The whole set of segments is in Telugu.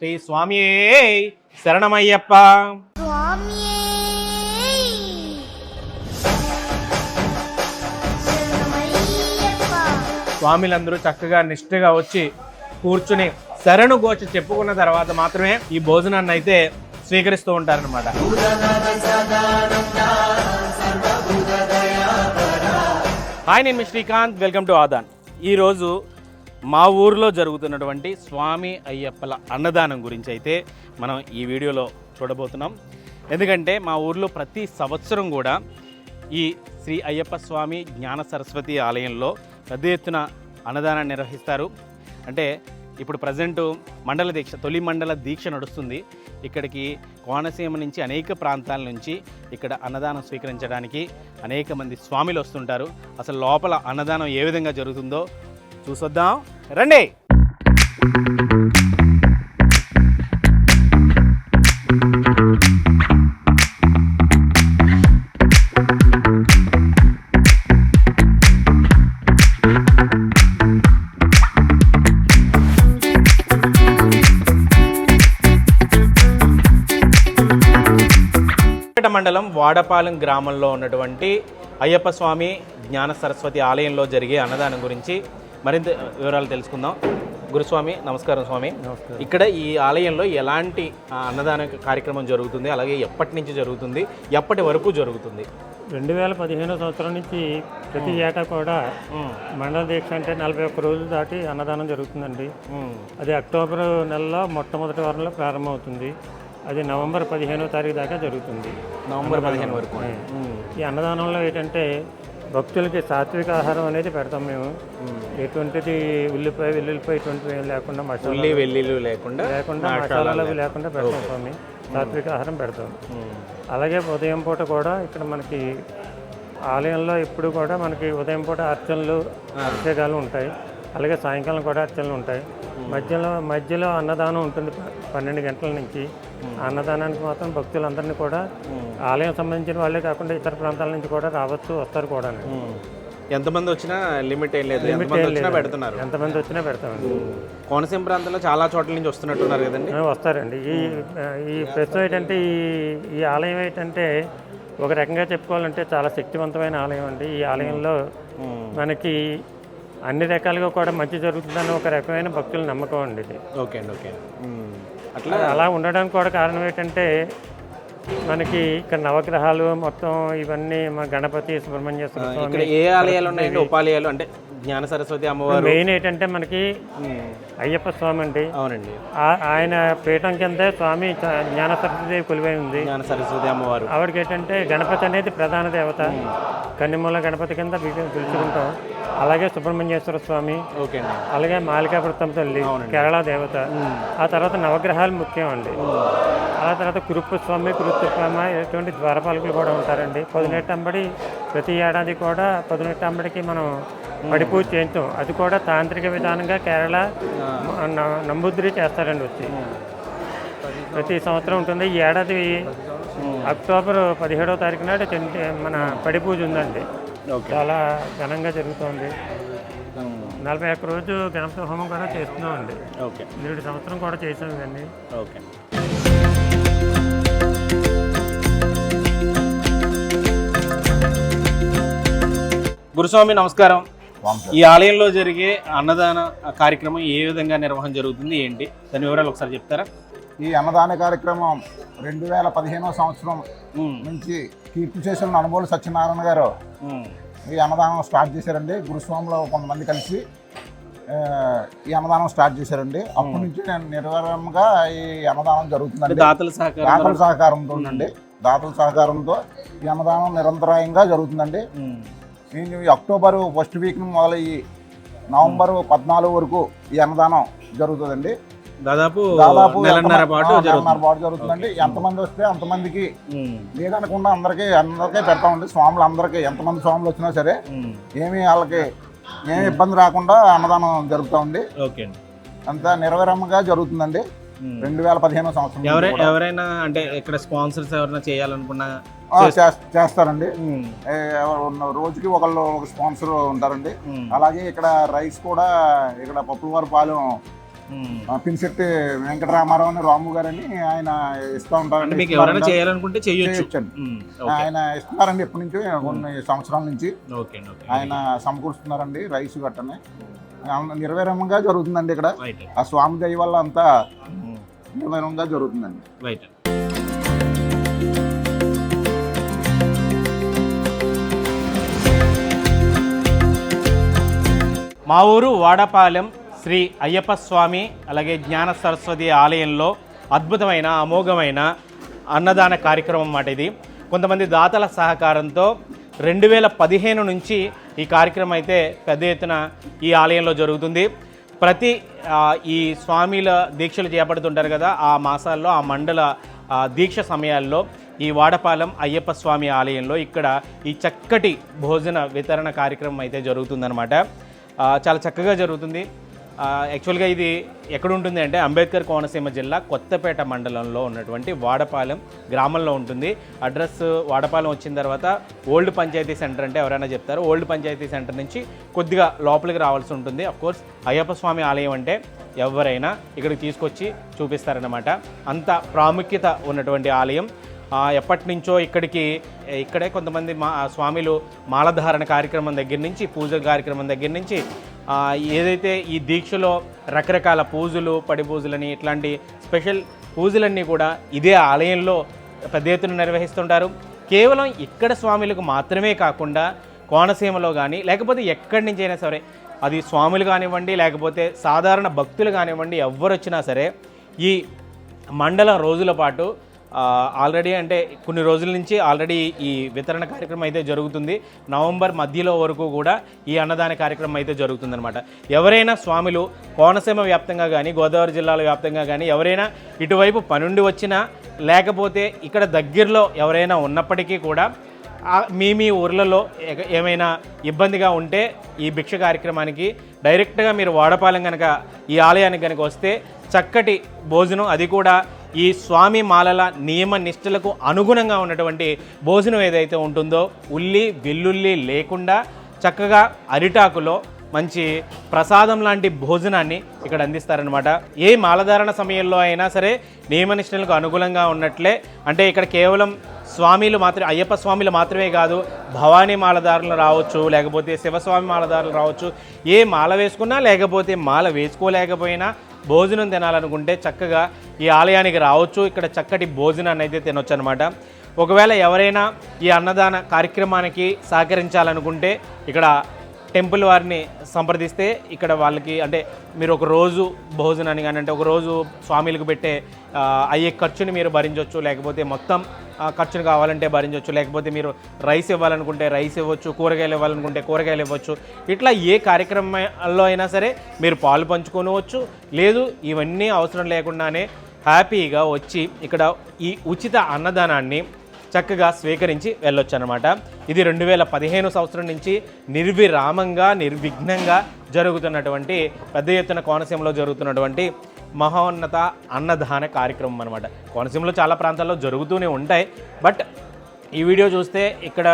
శ్రీ స్వామి శరణమయ్యప్ప. స్వామియే శరణమయ్యప్ప. స్వామిలందరూ చక్కగా నిష్ఠగా వచ్చి కూర్చుని శరణు గోచ చెప్పుకున్న తర్వాత మాత్రమే ఈ భోజనాన్ని అయితే స్వీకరిస్తూ ఉంటారనమాట హాయ్ నేను మీ శ్రీకాంత్. Welcome to Aadan. ఈరోజు మా ఊరిలో జరుగుతున్నటువంటి స్వామి అయ్యప్పల అన్నదానం గురించి అయితే మనం ఈ వీడియోలో చూడబోతున్నాం. ఎందుకంటే మా ఊర్లో ప్రతి సంవత్సరం కూడా ఈ శ్రీ అయ్యప్ప స్వామి జ్ఞాన సరస్వతి ఆలయంలో పెద్ద ఎత్తున అన్నదానాన్ని నిర్వహిస్తారు. అంటే ఇప్పుడు ప్రజెంట్ మండల దీక్ష తొలి మండల దీక్ష నడుస్తుంది. ఇక్కడికి కోనసీమ నుంచి అనేక ప్రాంతాల నుంచి ఇక్కడ అన్నదానం స్వీకరించడానికి అనేక మంది స్వామిలు వస్తుంటారు. అసలు లోపల అన్నదానం ఏ విధంగా జరుగుతుందో చూసొద్దాం. రండి. మండలం వాడపాలెం గ్రామంలో ఉన్నటువంటి అయ్యప్ప స్వామి జ్ఞాన సరస్వతి ఆలయంలో జరిగే అన్నదానం గురించి మరింత వివరాలు తెలుసుకుందాం. గురుస్వామి నమస్కారం స్వామి. ఇక్కడ ఈ ఆలయంలో ఎలాంటి అన్నదాన కార్యక్రమం జరుగుతుంది అలాగే ఎప్పటి నుంచి జరుగుతుంది ఎప్పటి వరకు జరుగుతుంది? రెండు వేల పదిహేనో సంవత్సరం నుంచి ప్రతి ఏటా కూడా మండల దీక్ష అంటే నలభై ఒక్క రోజులు దాటి అన్నదానం జరుగుతుందండి. అది అక్టోబర్ నెలలో మొట్టమొదటి వారంలో ప్రారంభమవుతుంది. అది నవంబర్ పదిహేనో తారీఖు దాకా జరుగుతుంది. నవంబర్ పదిహేను వరకు. ఈ అన్నదానంలో ఏంటంటే భక్తులకి సాత్విక ఆహారం అనేది పెడతాం మేము. ఎటువంటిది ఉల్లిపాయ వెల్లుల్లిపాయ ఇటువంటివి ఏం లేకుండా మసాలా వెల్లుల్లి లేకుండా లేకుండా మసాలాలు అవి లేకుండా పెడతాం స్వామి. సాత్విక ఆహారం పెడతాం. అలాగే ఉదయం పూట కూడా ఇక్కడ మనకి ఆలయంలో ఇప్పుడు కూడా మనకి ఉదయం పూట అర్చనలు అభిషేకాలు ఉంటాయి. అలాగే సాయంకాలం కూడా అర్చనలు ఉంటాయి. మధ్యలో మధ్యలో అన్నదానం ఉంటుంది. పన్నెండు గంటల నుంచి అన్నదానానికి మాత్రం భక్తులందరినీ కూడా ఆలయం సంబంధించిన వాళ్ళే కాకుండా ఇతర ప్రాంతాల నుంచి కూడా రావచ్చు వస్తారు కూడా. ఎంతమంది వచ్చినా లిమిట్ ఏం లేదు. ఎంతమంది వచ్చినా పెడుతున్నారు. ఎంతమంది వచ్చినా పెడతామండి. కోనసీమ ప్రాంతంలో చాలా చోట్ల నుంచి వస్తున్నట్టున్నారు కదండి? వస్తారండి. ఈ ఈ ప్రస్తుతం ఏంటంటే ఈ ఈ ఆలయం ఏంటంటే ఒక రకంగా చెప్పుకోవాలంటే చాలా శక్తివంతమైన ఆలయం అండి. ఈ ఆలయంలో మనకి అన్ని రకాలుగా కూడా మంచి జరుగుతుందని ఒక రకమైన భక్తుల నమ్మకం అండి ఇది. ఓకే అండి ఓకే అట్లా అలా ఉండడానికి కూడా కారణం ఏంటంటే మనకి ఇక్కడ నవగ్రహాలు మొత్తం ఇవన్నీ మా గణపతి సుబ్రహ్మణ్యేశ్వర ఇక్కడ స్వామి ఏ ఆలయాలు ఉన్నాయండి? ఉపాలయాలు అంటే జ్ఞాన సరస్వతి అమ్మవారు. మెయిన్ ఏంటంటే మనకి అయ్యప్ప స్వామి అండి. అవునండి. ఆ- ఆయన పీఠం కిందే స్వామి జ్ఞాన సరస్వతి కొలువై ఉంది. జ్ఞాన సరస్వతి అమ్మవారు. ఆవిడకి ఏంటంటే గణపతి అనేది ప్రధాన దేవత. కన్నిమూల గణపతి కింద పిలు- పిలుచుకుంటాం. అలాగే సుబ్రహ్మణ్యేశ్వర స్వామి. ఓకే అండి. అలాగే మాలికాపురం తల్లి కేరళ దేవత. ఆ తర్వాత నవగ్రహాలు ముఖ్యం అండి. ఆ తర్వాత కురుప్పు స్వామి కురుత్తుప్పమ్మ ఇటువంటి ద్వారపాలకులు కూడా ఉంటారండి. పొదినెట్టంబడి ప్రతి ఏడాది కూడా పొదినెట్టంబడికి మనం పడి పూజ చేయించాం అది కూడా తాంత్రిక విధానంగా కేరళ నంబుద్రి చేస్తారండి వచ్చి. ప్రతి సంవత్సరం ఉంటుంది. ఈ ఏడాది అక్టోబర్ పదిహేడవ తారీఖు నాడు మన పడి పూజ ఉందండి చాలా ఘనంగా జరుగుతోంది. నలభై ఒక్క రోజు గణపతి హోమం కూడా చేస్తున్నామండి. ఓకే. నేడు సంవత్సరం కూడా చేసాం ఇవన్నీ. ఓకే. గురుస్వామి నమస్కారం. ఈ ఆలయంలో జరిగే అన్నదాన కార్యక్రమం ఏ విధంగా నిర్వహణ జరుగుతుంది ఏంటి? దాని వివరాలు ఒకసారి చెప్తారా? ఈ అన్నదాన కార్యక్రమం రెండు వేల పదిహేనవ సంవత్సరం నుంచి కీర్తి చేసిన అనుభవం సత్యనారాయణ గారు ఈ అన్నదానం స్టార్ట్ చేశారండి. గురుస్వామిలో కొంతమంది కలిసి ఈ అన్నదానం స్టార్ట్ చేశారండి. అప్పటి నుంచి నేను నిర్వహణగా ఈ అన్నదానం జరుగుతుందండి. దాతల సహకారం దాతల సహకారంతో అండి దాతల సహకారంతో ఈ అన్నదానం నిరంతరాయంగా జరుగుతుందండి. నేను అక్టోబర్ ఫస్ట్ వీక్ మొదలయ్యి నవంబర్ పద్నాలుగు వరకు ఈ అన్నదానం జరుగుతుందండి. దాదాపు దాదాపు నెలన్నర పాటు నెలన్నర జరుగుతుందండి. ఎంతమంది వస్తే అంతమందికి లేదనకుండా అందరికీ అందరికీ పెడతామండి. స్వాములు అందరికీ ఎంతమంది స్వాములు వచ్చినా సరే ఏమీ వాళ్ళకి ఏమి ఇబ్బంది రాకుండా అన్నదానం ఓకే అండి. అంతా నిర్వహణగా జరుగుతుందండి. రెండు వేల పదిహేనో సంవత్సరం. ఎవరైనా అంటే ఇక్కడ స్పాన్సర్స్ ఎవరైనా చేయాలనుకున్నా చేస్తారండి. రోజుకి ఒకళ్ళు ఒక స్పాన్సర్ ఉంటారండి. అలాగే ఇక్కడ రైస్ కూడా ఇక్కడ పప్పులవారి పాలెం పినిశెట్టి వెంకటరామారావు అని రాము గారని ఆయన ఇస్తూ ఉంటారండి. మీకు ఎవరైనా. చేయాలనుకుంటే చేయొచ్చు. ఆయన ఇస్తున్నారండి ఎప్పటి నుంచో కొన్ని సంవత్సరాల నుంచి. ఆయన సమకూరుస్తున్నారండి రైస్ గట్టని. నిర్వైరంగా జరుగుతుందండి ఇక్కడ. ఆ స్వామి దయ వల్ల అంతా. నిర్వైరంగా జరుగుతుందండి. రైట్ మా ఊరు వాడపాలెం శ్రీ అయ్యప్ప స్వామి అలాగే జ్ఞాన సరస్వతి ఆలయంలో అద్భుతమైన అమోఘమైన అన్నదాన కార్యక్రమం అన్నమాట ఇది. కొంతమంది దాతల సహకారంతో రెండు వేల పదిహేను నుంచి ఈ కార్యక్రమం అయితే పెద్ద ఎత్తున ఈ ఆలయంలో జరుగుతుంది. ప్రతి ఈ స్వామిల దీక్షలు చేపడుతుంటారు కదా ఆ మాసాల్లో ఆ మండల దీక్ష సమయాల్లో ఈ వాడపాలెం అయ్యప్ప స్వామి ఆలయంలో ఇక్కడ ఈ చక్కటి భోజన వితరణ కార్యక్రమం అయితే జరుగుతుందన్నమాట. చాలా చక్కగా జరుగుతుంది. యాక్చువల్గా ఇది ఎక్కడ ఉంటుంది అంటే అంబేద్కర్ కోనసీమ జిల్లా కొత్తపేట మండలంలో ఉన్నటువంటి వాడపాలెం గ్రామంలో ఉంటుంది. అడ్రస్ వాడపాలెం వచ్చిన తర్వాత ఓల్డ్ పంచాయతీ సెంటర్ అంటే ఎవరైనా చెప్తారు. ఓల్డ్ పంచాయతీ సెంటర్ నుంచి కొద్దిగా లోపలికి రావాల్సి ఉంటుంది. కోర్స్ అయ్యప్ప స్వామి ఆలయం అంటే ఎవరైనా ఇక్కడికి తీసుకొచ్చి చూపిస్తారన్నమాట. అంత ప్రాముఖ్యత ఉన్నటువంటి ఆలయం. ఎప్పటి నుంచో ఇక్కడికి ఇక్కడే కొంతమంది మా స్వామిలు మాలధారణ కార్యక్రమం దగ్గర నుంచి పూజ కార్యక్రమం దగ్గర నుంచి ఏదైతే ఈ దీక్షలో రకరకాల పూజలు పడి పూజలని ఇట్లాంటి స్పెషల్ పూజలన్నీ కూడా ఇదే ఆలయంలో పెద్ద ఎత్తున నిర్వహిస్తుంటారు. కేవలం ఇక్కడ స్వాములకు మాత్రమే కాకుండా కోనసీమలో కానీ లేకపోతే ఎక్కడి నుంచి అయినా సరే అది స్వాములు కానివ్వండి లేకపోతే సాధారణ భక్తులు కానివ్వండి ఎవరు వచ్చినా సరే ఈ మండలం రోజుల పాటు ఆల్రెడీ అంటే కొన్ని రోజుల నుంచి ఆల్రెడీ ఈ వితరణ కార్యక్రమం అయితే జరుగుతుంది. నవంబర్ మధ్యలో వరకు కూడా ఈ అన్నదాన కార్యక్రమం అయితే జరుగుతుందన్నమాట. ఎవరైనా స్వాములు కోనసీమ వ్యాప్తంగా కానీ గోదావరి జిల్లాల వ్యాప్తంగా కానీ ఎవరైనా ఇటువైపు పనుండి వచ్చినా లేకపోతే ఇక్కడ దగ్గరలో ఎవరైనా ఉన్నప్పటికీ కూడా మీ మీ ఊర్లలో ఏమైనా ఇబ్బందిగా ఉంటే ఈ భిక్ష కార్యక్రమానికి డైరెక్ట్గా మీరు వాడపాలెం కనుక ఈ ఆలయానికి కనుక వస్తే చక్కటి భోజనం అది కూడా ఈ స్వామి మాలల నియమ నిష్ఠలకు అనుగుణంగా ఉన్నటువంటి భోజనం ఏదైతే ఉంటుందో ఉల్లి వెల్లుల్లి లేకుండా చక్కగా అరిటాకులో మంచి ప్రసాదం లాంటి భోజనాన్ని ఇక్కడ అందిస్తారనమాట ఏ మాలధారణ సమయంలో అయినా సరే నియమనిష్టలకు అనుగుణంగా ఉన్నట్లే అంటే ఇక్కడ కేవలం స్వామిలు మాత్రమే అయ్యప్ప స్వామిలు మాత్రమే కాదు భవానీ మాలధారులు రావచ్చు లేకపోతే శివస్వామి మాలధారులు రావచ్చు ఏ మాల వేసుకున్నా లేకపోతే మాల వేసుకోలేకపోయినా భోజనం తినాలనుకుంటే చక్కగా ఈ ఆలయానికి రావచ్చు. ఇక్కడ చక్కటి భోజనాన్ని అయితే తినొచ్చు అనమాట ఒకవేళ ఎవరైనా ఈ అన్నదాన కార్యక్రమానికి సహకరించాలనుకుంటే ఇక్కడ టెంపుల్ వారిని సంప్రదిస్తే ఇక్కడ వాళ్ళకి అంటే మీరు ఒక రోజు భోజనాన్ని కానీ అంటే ఒక రోజు స్వామిలకు పెట్టే అయ్యే ఖర్చుని మీరు భరించవచ్చు లేకపోతే మొత్తం ఖర్చులు ఖర్చును కావాలంటే భరించవచ్చు. లేకపోతే మీరు రైస్ ఇవ్వాలనుకుంటే రైస్ ఇవ్వచ్చు కూరగాయలు ఇవ్వాలనుకుంటే కూరగాయలు ఇవ్వచ్చు. ఇట్లా ఏ కార్యక్రమాల్లో అయినా సరే మీరు పాలు పంచుకోవచ్చు. లేదు ఇవన్నీ అవసరం లేకుండానే హ్యాపీగా వచ్చి ఇక్కడ ఈ ఉచిత అన్నదానాన్ని చక్కగా స్వీకరించి వెళ్ళొచ్చు అనమాట ఇది రెండు వేల పదిహేను సంవత్సరం నుంచి నిర్విరామంగా నిర్విఘ్నంగా జరుగుతున్నటువంటి పెద్ద ఎత్తున కోనసీమలో జరుగుతున్నటువంటి మహోన్నత అన్నదాన కార్యక్రమం అనమాట కోనసీమలో చాలా ప్రాంతాల్లో జరుగుతూనే ఉంటాయి. బట్ ఈ వీడియో చూస్తే ఇక్కడ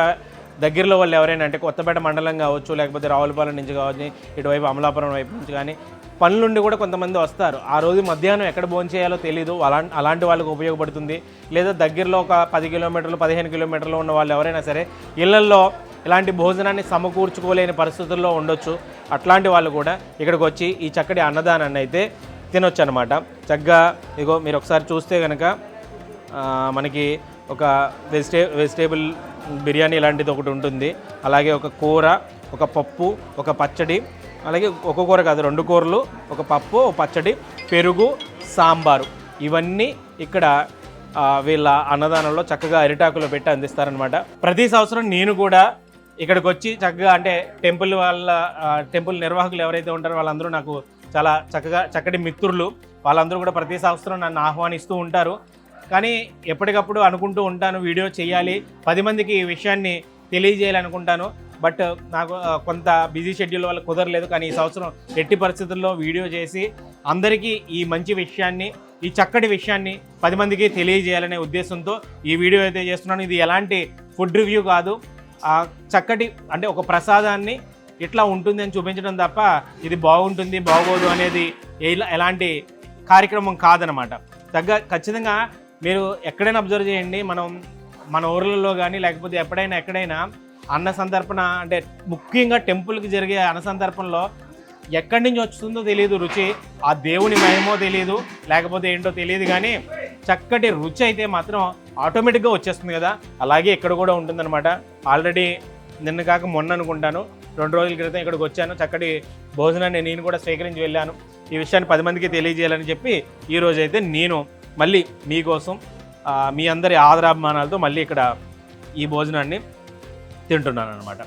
దగ్గరలో వాళ్ళు ఎవరైనా అంటే కొత్తపేట మండలం కావచ్చు లేకపోతే రావులపాలెం నుంచి కావచ్చు ఇటువైపు అమలాపురం వైపు నుంచి కానీ పనులుండి కూడా కొంతమంది వస్తారు. ఆ రోజు మధ్యాహ్నం ఎక్కడ భోజనం చేయాలో తెలియదు అలా అలాంటి వాళ్ళకు ఉపయోగపడుతుంది. లేదా దగ్గరలో ఒక పది కిలోమీటర్లు పదిహేను కిలోమీటర్లు ఉన్న వాళ్ళు ఎవరైనా సరే ఇళ్ళల్లో ఇలాంటి భోజనాన్ని సమకూర్చుకోలేని పరిస్థితుల్లో ఉండొచ్చు. అట్లాంటి వాళ్ళు కూడా ఇక్కడికి వచ్చి ఈ చక్కటి అన్నదానాన్ని అయితే తినొచ్చు అనమాట చక్కగా ఇగో మీరు ఒకసారి చూస్తే కనుక మనకి ఒక వెజిటే వెజిటేబుల్ బిర్యానీ ఇలాంటిది ఒకటి ఉంటుంది. అలాగే ఒక కూర ఒక పప్పు ఒక పచ్చడి అలాగే ఒక కూర కాదు రెండు కూరలు ఒక పప్పు ఒక పచ్చడి పెరుగు సాంబారు. ఇవన్నీ ఇక్కడ వీళ్ళ అన్నదానంలో చక్కగా అరిటాకులో పెట్టి అందిస్తారనమాట. ప్రతి సంవత్సరం నేను కూడా ఇక్కడికి వచ్చి చక్కగా అంటే టెంపుల్ వాళ్ళ టెంపుల్ నిర్వాహకులు ఎవరైతే ఉంటారో వాళ్ళందరూ నాకు చాలా చక్కగా చక్కటి మిత్రులు. వాళ్ళందరూ కూడా ప్రతి సంవత్సరం నన్ను ఆహ్వానిస్తూ ఉంటారు. కానీ ఎప్పటికప్పుడు అనుకుంటూ ఉంటాను వీడియో చేయాలి. పది మందికి ఈ విషయాన్ని తెలియజేయాలనుకుంటాను. బట్ నాకు కొంత బిజీ షెడ్యూల్ వల్ల కుదరలేదు. కానీ ఈ సంవత్సరం ఎట్టి పరిస్థితుల్లో వీడియో చేసి అందరికీ ఈ మంచి విషయాన్ని ఈ చక్కటి విషయాన్ని పది మందికి తెలియజేయాలనే ఉద్దేశంతో ఈ వీడియో అయితే చేస్తున్నాను. ఇది ఎలాంటి ఫుడ్ రివ్యూ కాదు. చక్కటి అంటే ఒక ప్రసాదాన్ని ఇట్లా ఉంటుంది అని చూపించడం తప్ప ఇది బాగుంటుంది బాగోదు అనేది ఎలాంటి కార్యక్రమం కాదనమాట. తగ్గ ఖచ్చితంగా మీరు ఎక్కడైనా అబ్జర్వ్ చేయండి మనం మన ఊర్లలో కానీ లేకపోతే ఎప్పుడైనా ఎక్కడైనా అన్న సందర్పణ అంటే ముఖ్యంగా టెంపుల్కి జరిగే అన్న సందర్పణలో ఎక్కడి నుంచి వస్తుందో తెలియదు రుచి ఆ దేవుని భయమో తెలియదు లేకపోతే ఏంటో తెలియదు కానీ చక్కటి రుచి అయితే మాత్రం ఆటోమేటిక్గా వచ్చేస్తుంది కదా. అలాగే ఇక్కడ కూడా ఉంటుందన్నమాట. ఆల్రెడీ నిన్న కాక మొన్న అనుకుంటాను. రెండు రోజుల క్రితం ఇక్కడికి వచ్చాను. చక్కటి భోజనాన్ని నేను కూడా స్వీకరించి వెళ్ళాను. ఈ విషయాన్ని పది మందికి తెలియజేయాలని చెప్పి ఈ అయితే నేను మళ్ళీ మీకోసం మీ అందరి ఆదరాభిమానాలతో మళ్ళీ ఇక్కడ ఈ భోజనాన్ని తింటున్నాను అనమాట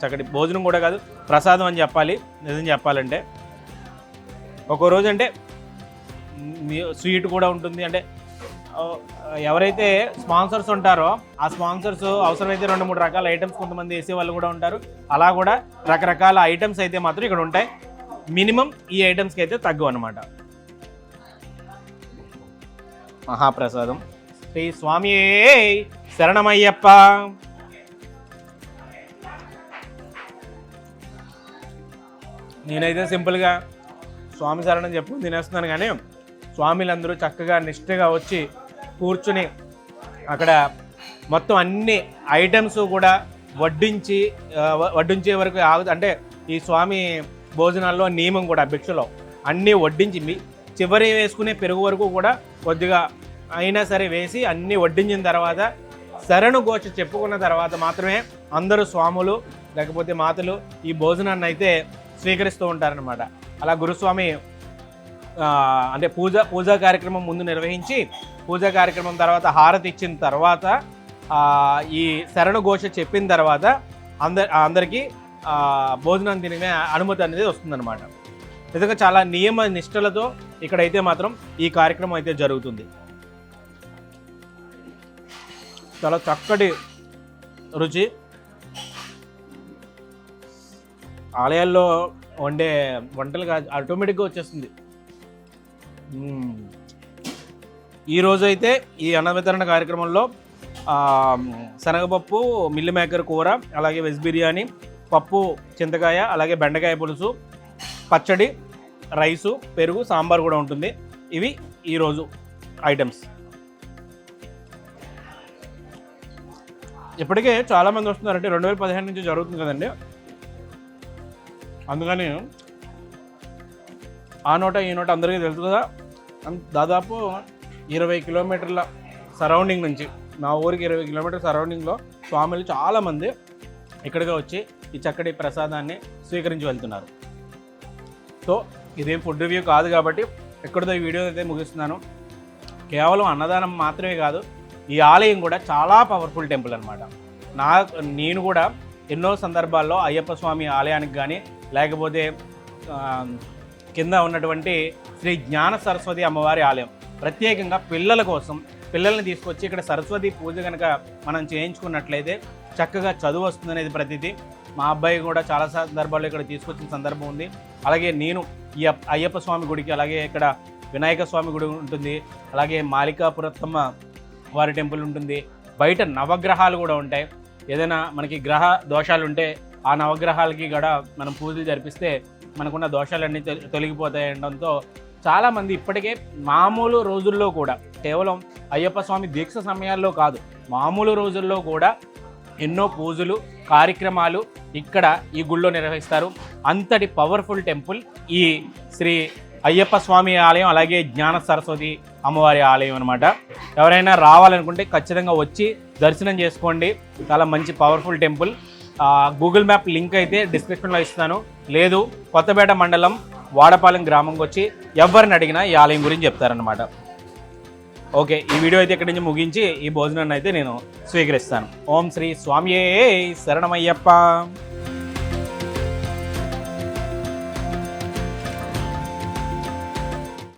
చక్కటి భోజనం కూడా కాదు ప్రసాదం అని చెప్పాలి నిజం చెప్పాలంటే. ఒక్కో రోజు అంటే స్వీట్ కూడా ఉంటుంది అంటే ఎవరైతే స్పాన్సర్స్ ఉంటారో ఆ స్పాన్సర్స్ అవసరమైతే రెండు మూడు రకాల ఐటమ్స్ కొంతమంది వేసే వాళ్ళు కూడా ఉంటారు. అలా కూడా రకరకాల ఐటమ్స్ అయితే మాత్రం ఇక్కడ ఉంటాయి. మినిమం ఈ ఐటమ్స్కి అయితే తగ్గు అనమాట మహాప్రసాదం. శ్రీ స్వామి శరణమయ్యప్ప. నేనైతే సింపుల్గా స్వామి శరణం చెప్పు తినేస్తున్నాను కానీ స్వామిలందరూ చక్కగా నిష్ఠగా వచ్చి కూర్చుని అక్కడ మొత్తం అన్ని ఐటమ్స్ కూడా వడ్డించి వడ్డించే వరకు ఆగు అంటే ఈ స్వామి భోజనాల్లో నియమం కూడా భిక్షలో అన్నీ వడ్డించి మీ చివరి వేసుకునే పెరుగు వరకు కూడా కొద్దిగా అయినా సరే వేసి అన్నీ వడ్డించిన తర్వాత శరణు ఘోష చెప్పుకున్న తర్వాత మాత్రమే అందరూ స్వాములు లేకపోతే మాతలు ఈ భోజనాన్ని అయితే స్వీకరిస్తూ ఉంటారనమాట అలా గురుస్వామి అంటే పూజ పూజా కార్యక్రమం ముందు నిర్వహించి పూజా కార్యక్రమం తర్వాత హారతి ఇచ్చిన తర్వాత ఈ శరణఘోష చెప్పిన తర్వాత అందరి అందరికీ భోజనం తినే అనుమతి అనేది వస్తుందన్నమాట. నిజంగా చాలా నియమ నిష్టలతో ఇక్కడైతే మాత్రం ఈ కార్యక్రమం అయితే జరుగుతుంది. చాలా చక్కటి రుచి. ఆలయాల్లో వండే వంటలుగా ఆటోమేటిక్గా వచ్చేస్తుంది. ఈరోజు ఈ అయితే ఈ అన్న వితరణ కార్యక్రమంలో శనగపప్పు మిల్లి మేకర్ కూర అలాగే వెజ్ బిర్యానీ పప్పు చింతకాయ అలాగే బెండకాయ పులుసు పచ్చడి రైసు పెరుగు సాంబార్ కూడా ఉంటుంది. ఇవి ఈరోజు ఐటమ్స్. ఇప్పటికే చాలామంది వస్తున్నారంటే రెండు వేల పదిహేను నుంచి జరుగుతుంది కదండి. అందుకని ఆ నోట ఈ నోట అందరికీ తెలుసు కదా? దాదాపు ఇరవై కిలోమీటర్ల సరౌండింగ్ నుంచి మా ఊరికి ఇరవై కిలోమీటర్ల సరౌండింగ్లో స్వాములు చాలామంది ఇక్కడికి వచ్చి ఈ చక్కటి ప్రసాదాన్ని స్వీకరించి వెళ్తున్నారు. సో ఇదేం ఫుడ్ రివ్యూ కాదు కాబట్టి ఎక్కడితో ఈ వీడియో అయితే ముగిస్తున్నాను. కేవలం అన్నదానం మాత్రమే కాదు ఈ ఆలయం కూడా చాలా పవర్ఫుల్ టెంపుల్ అనమాట నా నేను కూడా ఎన్నో సందర్భాల్లో అయ్యప్ప స్వామి ఆలయానికి కానీ లేకపోతే కింద ఉన్నటువంటి శ్రీ జ్ఞాన సరస్వతి అమ్మవారి ఆలయం. ప్రత్యేకంగా పిల్లల కోసం పిల్లల్ని తీసుకొచ్చి ఇక్కడ సరస్వతి పూజ కనుక మనం చేయించుకున్నట్లయితే చక్కగా చదువు వస్తుందనేది ప్రతిదీ మా అబ్బాయి కూడా చాలా సందర్భాల్లో ఇక్కడ తీసుకొచ్చిన సందర్భం ఉంది. అలాగే నేను ఈ అయ్యప్ప స్వామి గుడికి అలాగే ఇక్కడ వినాయక స్వామి గుడి ఉంటుంది. అలాగే మాలికాపురత్తమ్మ వారి టెంపుల్ ఉంటుంది. బయట నవగ్రహాలు కూడా ఉంటాయి. ఏదైనా మనకి గ్రహ దోషాలు ఉంటే ఆ నవగ్రహాలకి కూడా మనం పూజలు జరిపిస్తే మనకున్న దోషాలన్నీ తొలి- తొలగిపోతాయి అనడంతో చాలామంది ఇప్పటికే మామూలు రోజుల్లో కూడా కేవలం అయ్యప్ప స్వామి దీక్ష సమయాల్లో కాదు మామూలు రోజుల్లో కూడా ఎన్నో పూజలు కార్యక్రమాలు ఇక్కడ ఈ గుళ్ళో నిర్వహిస్తారు. అంతటి పవర్ఫుల్ టెంపుల్ ఈ శ్రీ అయ్యప్ప స్వామి ఆలయం అలాగే జ్ఞాన సరస్వతి అమ్మవారి ఆలయం అనమాట ఎవరైనా రావాలనుకుంటే ఖచ్చితంగా వచ్చి దర్శనం చేసుకోండి. చాలా మంచి powerful temple. Google map link అయితే డిస్క్రిప్షన్లో ఇస్తాను లేదు కొత్తపేట మండలం వాడపాలెం గ్రామంకి వచ్చి ఎవరిని అడిగినా ఈ ఆలయం గురించి చెప్తారనమాట ఓకే ఈ వీడియో అయితే ఇక్కడి నుంచి ముగించి ఈ భోజనాన్ని అయితే నేను స్వీకరిస్తాను. ఓం శ్రీ స్వామియే శరణమయ్యప్ప.